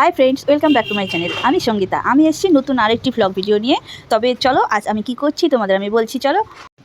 Hi friends welcome back to my channel আমি সঙ্গীতা। আমি এসেছি নতুন আরেকটি ভ্লগ ভিডিও নিয়ে। তবে চলো, আজ আমি কি করছি তোমাদের আমি বলছি, চলো।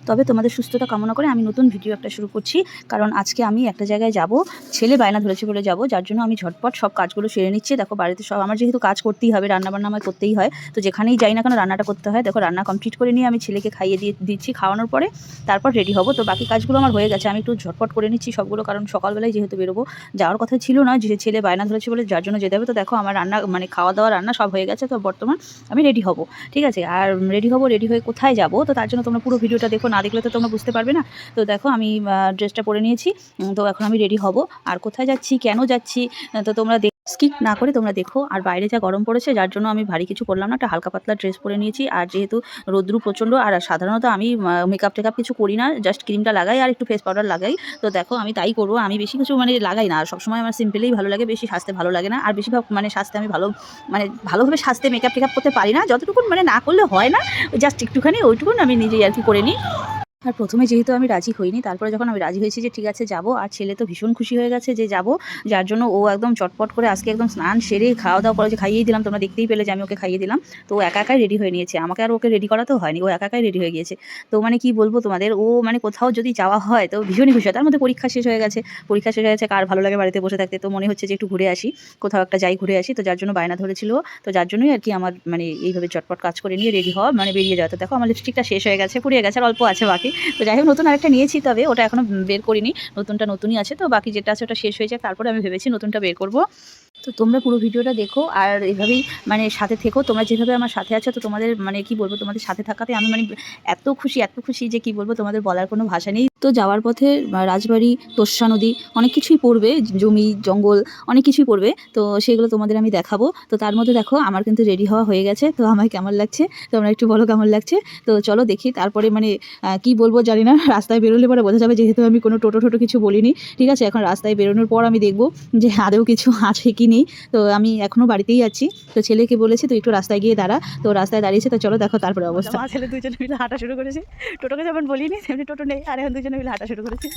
তবে তোমাদের সুস্থতা কামনা করে আমি নতুন ভিডিও একটা শুরু করছি। কারণ আজকে আমি একটা জায়গায় যাব, ছেলে বায়না ধরেছে বলে যাব, যার জন্য আমি ঝটপট সব কাজগুলো সেরে নিচ্ছি। দেখো বাড়িতে সব, আমার যেহেতু কাজ করতেই হবে, রান্নাবান্না আমার করতেই হয়। তো যেখানেই যাই না কেন রান্নাটা করতে হয়। দেখো রান্না কমপ্লিট করে নিয়ে আমি ছেলেকে খাইয়ে দিয়ে দিচ্ছি খাওয়ানোর পরে, তারপর রেডি হব। তো বাকি কাজগুলো আমার হয়ে গেছে। আমি একটু ঝটপট করে নিচ্ছি সবগুলো, কারণ সকালবেলায় যেহেতু বেরোবো, যাওয়ার কথা ছিল না যে ছেলে বায়না ধরেছে বলে যার জন্য যেতে হবে। তো দেখো আমার রান্না মানে খাওয়া দাওয়া রান্না সব হয়ে গেছে। তো বর্তমান আমি রেডি হব। ঠিক আছে? আর রেডি হব রেডি হয়ে কোথায় যাব? তো তার জন্য তোমরা পুরো ভিডিওটা দেখো না দেখলে তো তোমরা বুঝতে পারবে না। তো দেখো আমি ড্রেসটা পরে নিয়েছি। তো এখন আমি রেডি হব। আর কোথায় যাচ্ছি? কেন যাচ্ছি? তো তোমরা স্কিপ না করে তোমরা দেখো। আর বাইরে যা গরম পড়েছে, যার জন্য আমি ভারী কিছু করলাম না। একটা হালকা পাতলা ড্রেস পরে নিয়েছি। আর যেহেতু রোদ্রু প্রচণ্ড, আর সাধারণত আমি মেকআপ টেকআপ কিছু করি না জাস্ট ক্রিমটা লাগাই আর একটু ফেস পাউডার লাগাই। তো দেখো, আমি তাই করব। আমি বেশি কিছু মানে লাগাই না। আর সবসময় আমার সিম্পলেই ভালো লাগে, বেশি সাজতে ভালো লাগে না। আর বেশিরভাগ মানে সাজতে আমি ভালো মানে ভালোভাবে সাজতে মেকআপ টেকআপ করতে পারি না। যতটুকু মানে না করলে হয় না জাস্ট একটুখানি ওইটুকুন আমি নিজেই আর কি করে নিই। আর প্রথমে যেহেতু আমি রাজি হইনি, তারপরে যখন আমি রাজি হয়েছি যে ঠিক আছে যাব, আর ছেলে তো ভীষণ খুশি হয়ে গেছে যে যাব, যার জন্য ও একদম চটপট করে আজকে একদম স্নান সেরে খাওয়া দাওয়া করে যে খাইয়েই দিলাম, তোমরা দেখতেই পেলে যে আমি ওকে খাইয়ে দিলাম। তো ও একা একাই রেডি হয়ে নিয়েছে, আমাকে আর ওকে রেডি করাতেও হয়নি, ও একা একাই রেডি হয়ে গিয়েছে। তো মানে কি বলব তোমাদের, ও মানে কোথাও যদি যাওয়া হয় তো ভীষণই খুশি হয়। তার মধ্যে পরীক্ষা শেষ হয়ে গেছে, পরীক্ষা শেষ হয়ে গেছে, কার ভালো লাগে বাড়িতে বসে থাকতে? তো মনে হচ্ছে যে একটু ঘুরে আসি, কোথাও একটা যাই ঘুরে আসি, তো যার জন্য বায়না ধরেছিল তো যার জন্যই আর কি আমার মানে এইভাবে চটপট কাজ করে নিয়ে রেডি হওয়া মানে বেরিয়ে যাওয়া। তো দেখো আমার লিপস্টিকটা শেষ হয়ে গেছে, পুড়িয়ে গেছে আর অল্প আছে বাকি। তো যাই হোক, নতুন আরেকটা নিয়েছি তবে, ওটা এখনও বের করিনি। নতুনটা নতুনই আছে, তো বাকি যেটা আছে ওটা শেষ হয়ে যাক, তারপরে আমি ভেবেছি নতুনটা বের করব। তো তোমরা পুরো ভিডিওটা দেখো আর এভাবেই মানে সাথে থেকো। তোমরা যেভাবে আমার সাথে আছো, তো তোমাদের মানে কি বলব, তোমাদের সাথে থাকাতে আমি মানে এত খুশি এত খুশি যে কি বলব, তোমাদের বলার কোনো ভাষা নেই। তো যাওয়ার পথে রাজবাড়ি, তোষা নদী, অনেক কিছুই পড়বে, জমি, জঙ্গল, অনেক কিছুই পড়বে। তো সেগুলো তোমাদের আমি দেখাবো। তো তার মধ্যে দেখো, আমার কিন্তু রেডি হওয়া হয়ে গেছে। তো আমার কেমন লাগছে? তোমরা একটু বলো কেমন লাগছে? তো চলো দেখি, তারপরে মানে কি বলব জানি না। রাস্তায় বেরোলে পরে বোঝা যাবে, যেহেতু আমি কোনো টোটো টোটো কিছু বলিনি। ঠিক আছে, এখন রাস্তায় বেরোনোর পর আমি দেখব যে আদৌ কিছু আছে কি তো আমি এখনও বাড়িতেই আছি। তো ছেলেকে বলেছি তুই একটু রাস্তায় গিয়ে দাঁড়া। তো রাস্তায় দাঁড়িয়েছে তো চলো দেখো তারপরে অবস্থা। ছেলে দুজনে মিলে হাঁটা শুরু করেছি। টোটোকে যেমন বলিনি তেমনি টোটো নেই আর এখন দুজনে মিলে হাঁটা শুরু করেছি।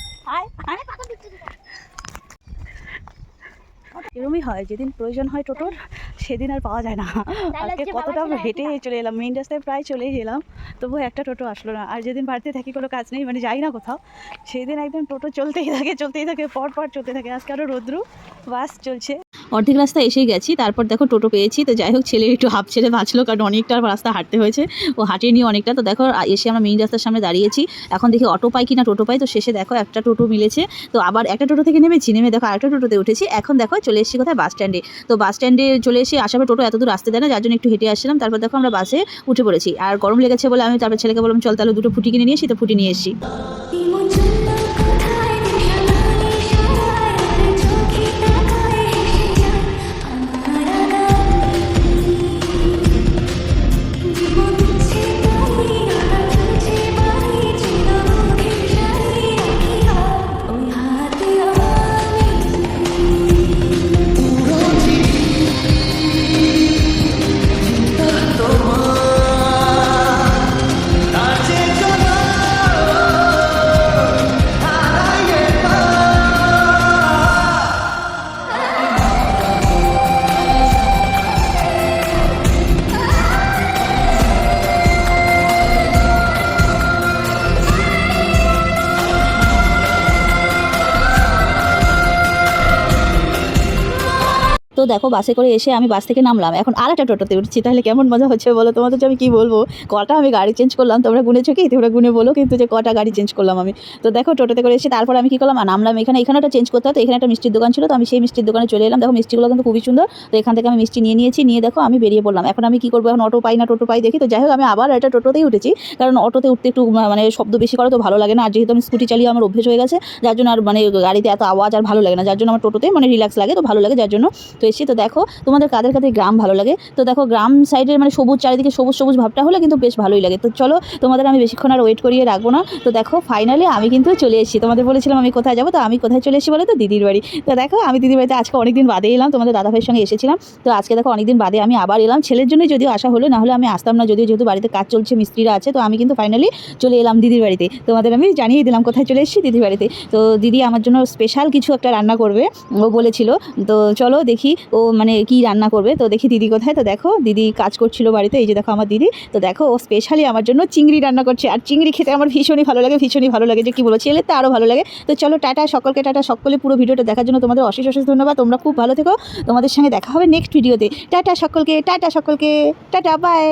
এরমই হয় যেদিন প্রয়োজন হয় টোটোর সেদিন আর পাওয়া যায় না। আজকে কতটা হেঁটে চলে এলাম মেইন রাস্তায় প্রায় চলে এলাম। তবু একটা টোটো আসলো না। আর যেদিন বাড়িতে থাকি কোনো কাজ নেই মানে যাই না কোথাও সেই দিন একদম টোটো চলতেই থাকে চলতেই থাকে পর পর চলতে থাকে। আজকে আরও রোদ্রু বাস চলছে। অর্ধেক রাস্তা এসেই গেছি, তারপর দেখো টোটো পেয়েছি। তো যাই হোক ছেলে একটু হাফ ছেড়ে বাঁচলো, কারণ অনেকটা রাস্তা হাঁটতে হয়েছে। ও হাঁটিয়ে নিয়ে অনেকটা, তো দেখো এসে আমরা মেইন রাস্তার সামনে দাঁড়িয়েছি। এখন দেখি অটো পাই কিনা টোটো পাই, তো শেষে দেখো একটা টোটো মিলেছে। তো আবার একটা টোটো থেকে নেমেছি, নেমে দেখো আরেকটা টোটোতে উঠেছি। এখন দেখো চলে এসেছি কোথায়? বাস স্ট্যান্ডে। তো বাস স্ট্যান্ডে চলে এসে আসামে টোটো এত দূর আসতে দেয় না, যার জন্য একটু হেঁটে আসছিলাম। তারপর দেখো আমরা বাসে উঠে পড়েছি। আর গরম লেগেছে বলে আমি তারপর ছেলেকে বললাম, চল তাহলে দুটো ফুটি কিনে নিয়ে এসি তো ফুটি নিয়ে এসেছি। তো দেখো বাসে করে এসে আমি বাস থেকে নামলাম। এখন আর একটা টোটোতে উঠছি, তাহলে কেমন মজা হচ্ছে বলো? তোমাদের আমি কি বলব? কটা আমি গাড়ি চেঞ্জ করলাম, তোমরা গুনেছো কি? তোমরা গুনে বলো কিন্তু যে কটা গাড়ি চেঞ্জ করলাম আমি। তো দেখো টোটোতে করে এসে তারপর আমি কি করলাম? নামলাম এখানে। এখানে একটা চেঞ্জ করতে হতো এখানে একটা মিষ্টির দোকান ছিল। তো আমি সেই মিষ্টির দোকানে চলে এলাম। দেখো মিষ্টিগুলো কিন্তু খুবই সুন্দর। তো এখান থেকে আমি মিষ্টি নিয়ে নিয়েছি। নিয়ে দেখো আমি বেরিয়ে পড়লাম। এখন আমি কি করব? এখন অটো পাই না, টোটো পাই দেখি। তো যাই হোক আমি আবার একটা টোটোতেই উঠেছি। কারণ অটোতে উঠতে একটু মানে শব্দ বেশি করে তো ভালো লাগে না। আর যেহেতু আমি স্কুটি চালিয়ে আমার অভ্যেস হয়ে গেছে, যার জন্য আর মানে গাড়িতে এত আওয়াজ আর ভালো লাগে না। যার জন্য আমার টোটোতে মানে রিল্যাক্স লাগে, তো ভালো লাগে যার জন্য। তো এসে তো দেখো তোমাদের কাদের কাদের গ্রাম ভালো লাগে। তো দেখো গ্রাম সাইডের মানে সবুজ চারিদিকে সবুজ সবুজ ভাবটা হলে কিন্তু বেশ ভালোই লাগে। তো চলো তোমাদের আমি বেশিক্ষণ আর ওয়েট করিয়ে রাখব না। তো দেখো ফাইনালি আমি কিন্তু চলে এসেছি। তোমাদের বলেছিলাম আমি কোথায় যাব, তো আমি কোথায় চলে এসেছি বলে তো? দিদির বাড়ি। তো দেখো আমি দিদির বাড়িতে আজকে অনেকদিন বাদে এলাম, তোমাদের দাদা ভাইয়ের সঙ্গে এসেছিলাম। তো আজকে দেখো অনেকদিন বাদে আমি আবার এলাম। ছেলের জন্যই যদিও আসা হলো না হলে আমি আসতাম না। যদিও যেহেতু বাড়িতে কাজ চলছে, মিস্ত্রিরা আছে, তো আমি কিন্তু ফাইনালি চলে এলাম দিদির বাড়িতে। তোমাদের আমি জানিয়ে দিলাম কোথায় চলে এসেছি দিদির বাড়িতে। তো দিদি আমার জন্য স্পেশাল কিছু একটা রান্না করবে, ও বলেছিল। তো চলো দেখি ও মানে কি রান্না করবে? তো দেখি দিদি কোথায়? তো দেখো, দিদি কাজ করছিল বাড়িতে, এই যে দেখো আমার দিদি। তো দেখো, ও স্পেশালি আমার জন্য চিংড়ি রান্না করছে। আর চিংড়ি খেতে আমার ভীষণই ভালো লাগে, ভীষণই ভালো লাগে। যে কি বলো ছেলে তো আরও ভালো লাগে। তো চলো টাটা, সকলকে টাটা, সকলে পুরো ভিডিওটা দেখার জন্য তোমাদের অশেষ অশেষ ধন্যবাদ। তোমরা খুব ভালো থেকো। তোমাদের সঙ্গে দেখা হবে নেক্সট ভিডিওতে টাটা সকলকে টাটা সকলকে, টাটা বাই